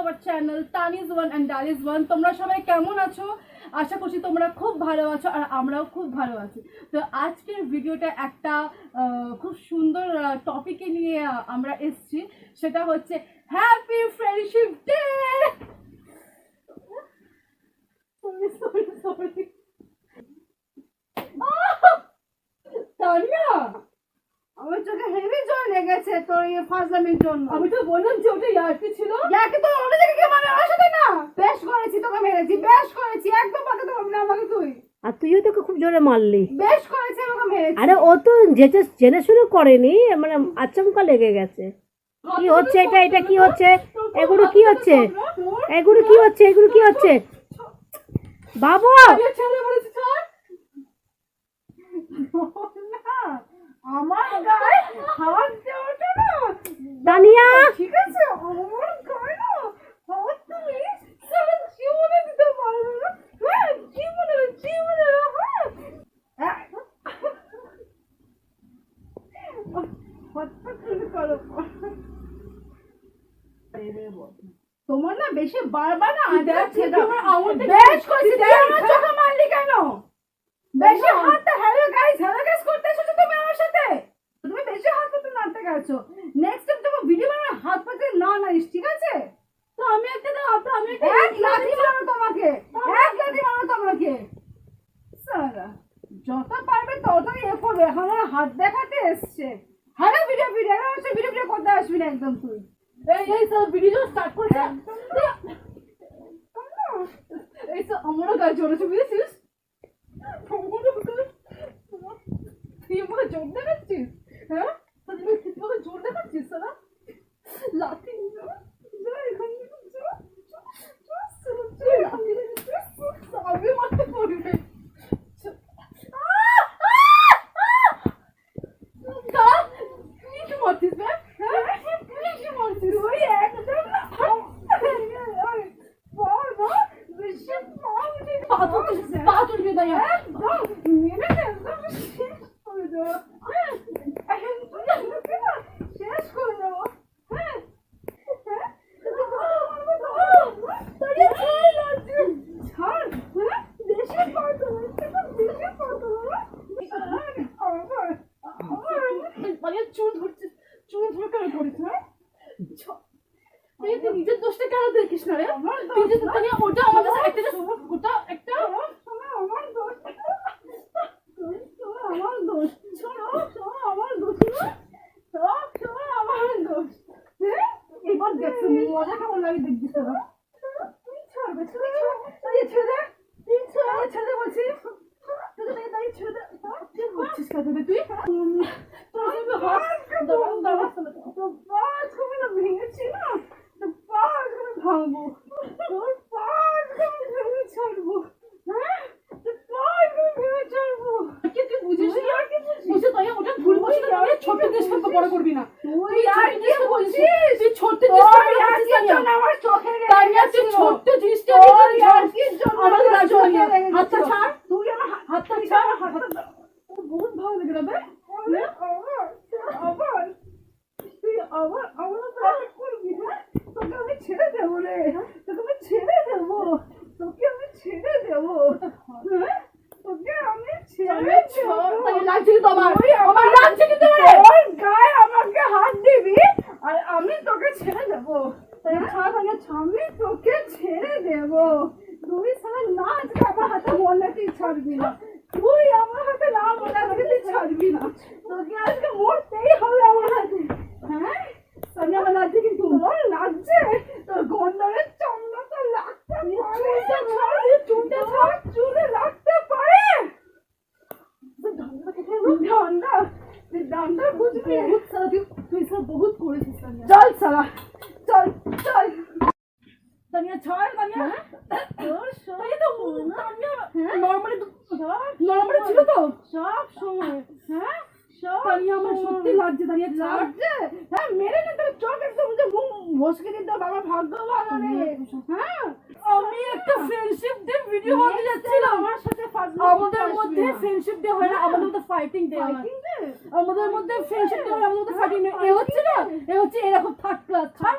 Hour channel তানিজ one and ডালিজ one তোমরা সবাই কেমন আছো? আশা করছি তোমরা খুব ভালো আছো আর আমরাও খুব ভালো আছি। তো আজকের ভিডিওটা একটা খুব সুন্দর টপিকে নিয়ে আমরা এসছি। সেটা হচ্ছে happy friendship day sorry sorry sorry Tania আমার চোখে হেভি জল লেগেছে তোর এই ফাজলামির জন্য। আমি তো বললাম যে ওটা ইয়ার্কি ছিল। ইয়াকে তো অন্য জায়গায় গিয়ে মানে আমার সাথে না। বেশ করেছি তোকে মেরেছি বেশ করেছি একদম বাঁকাতে পারবি না আমাকে তুই। আর তুইও তোকে খুব জোরে মারলি। বেশ করেছি আমাকে মেরেছি। আরে ও তো জেনে শুরু করেনি মানে আচমকা লেগে গেছে। কি হচ্ছে এটা এটা কি হচ্ছে? এগুলো কি হচ্ছে? এগুলো কি হচ্ছে? এগুলো কি হচ্ছে? বাবা আরে ছেলে বলেছে ছাড় না আমার গায়ে হাত দেওয়াটা না তানিয়া ঠিক আছে আমার গায়ে না হাত তুমি সারা জীবনে দিতে পারবে না। হ্যাঁ জীবনে জীবনে হ্যাঁ। তোমার না বেশি বারবার না বেশ তুই আমার চোখে মারলি কেন? বেশি হাতটা হ্যালো গাইস হ্যালো গাইস করতে তুমি আমার সাথে? তুমি বেশি হাত পাতে নাড়তে গেছো। নেক্সট টাইম তোমার ভিডিও বানানোর হাত পাতে না নাড়িস ঠিক আছে? তো আমি একটা দাও আপনি আমি একটা এক লাঠি মারো তোমাকে এক লাঠি মারো তোমাকে। সারা যত পারবে তত ইয়ে করবে। এখন আমার হাত দেখাতে এসছে। হ্যালো ভিডিও ভিডিও এখন হচ্ছে ভিডিও ভিডিও করতে আসবি না একদম তুই। এই এই স্যার ভিডিও স্টার্ট করেছে এই স্যার আমারও গায়ে চলেছে বুঝেছিস আমারও গায়ে- তুই আমাকে জোর দেখাচ্ছিস হ্যাঁ তুই আমাকে জোর দেখাচ্ছিস সারা লাঠি নিয়ে যা, যা এখান থেকে যা, যা, যা, সারা, যা, লাঠি নিয়ে যা, যা, আমি মারতে পারবে দাঁড়া, তুই কি মারছিস বে? হ্যাঁ? তুই কি মারছিস? তুই একদম না ওই, বল না, বেশি পাউনি পা তুলছিস, পা তুলবি না ইয়ার। একদম মেরে দে, একদম শেষ করে দেবো। হ্যাঁ, এখন তুই আমাকে না শেষ করে দেবো। হ্যাঁ, হ্যাঁ, তাহলে ছাড় না তুই। ছাড়, হ্যাঁ, বেশি পাতো, একদম বেশি পাতো, হ্যাঁ? আমার, আমার, মানে চুল ধরছিস চুল তুই তুই নিজের দোষটা কেন দেখিস না রে তুই যে দোষ ওটা আমার দোষ আমার দোষ আমার দোষ আমার দোষ? এবার দেখছ মজা কেমন লাগে দেখবি তোরা তুই ছাড়বে তুই ছাড় তুই ছেড়ে তুই বলছি তাই করছিস তুই তোর তো পা ছবি না ভেঙেছি না তো পা এখানে ভাঙবো। তোর পা এখানে ভেঙে ছাড়বো। হ্যাঁ? তো পা এখানে ভেঙে ছাড়বো। কি তুই বুঝিস তুই আর কি বুঝিস? বুঝে তাই ওটা ভুল আর তুই ছোট দেশ তো বড় করবি না। তুই আর কি বলছিস তুই ছোট তোর জিনিসটা ইয়ার্কির জন্য আমার চোখে লেগে তানিয়া তুই গেছিল। ছোট্ট জিনিসটা তোর ইয়ার্কির জন্য আমার আমার গায়ে চোখে চলে লেগে হাতটা গেছিল। ছাড় তুই আমার হাত- হাতটা তুই ছাড় আমার হাতটা ধর। তোর বহুত ভালো লাগে না বে আবার, আবার, আমার উপর attack করবি, হ্যাঁ? তোকে আমি ছেড়ে দেবো রে। তোকে আমি ছেড়ে দেবো। তোকে আমি ছেড়ে দেবো। হ্যাঁ? তোকে আমি ছেড়ে লাগছে কিন্তু আমার। তুই আমার লাগছে কিন্তু রে তোর গায়ে আমাকে হাত দিবি আর আমি তোকে ছেড়ে দেবো। আগে আমি তোকে ছেড়ে দেবো। তুই সারা না আজকে আমার হাতে মনে ছাড়বি না। তুই আমার হাতে না মনে আজকে তুই ছাড়বি না। তোকে আজকে মরতেই হবে আমার হাতে। হ্যাঁ? সানি আমার লাগছে কিন্তু লাগছে তোর গন্ডারের তো লাগতে পারে। চুলটা চুলটা চুলে লাগতে পারে। বুঝবি। বহুত সারা তুই সব বহুত করেছিস চল সালা চল চল। তানিয়া ছাড় তানিয়া। সব তানিয়া তো তানিয়া হ্যাঁ? নরমালি ছিল তো? সব সময়। হ্যাঁ? তানিয়া আমার সত্যি লাগছে তানিয়া ছাড় লাগছে হ্যাঁ মেরে না তোর চোখ একদম যে মুখ ভসকে দিতে বাবা ভাগ্যবান রে হ্যাঁ। আমি একটা ফ্রেন্ডশিপ ডে ভিডিও বানাতে যাচ্ছিলাম। আমার সাথে আমাদের মধ্যে। ফ্রেন্ডশিপ ডে হয় না আমাদের মধ্যে ফাইটিং ডে হয়। আমাদের মধ্যে ফ্রেন্ডশিপ ডে হয় আমাদের মধ্যে ফাইটিং ডে এ হচ্ছে না? এ হচ্ছে এরকম থার্ড ক্লাস ছাড়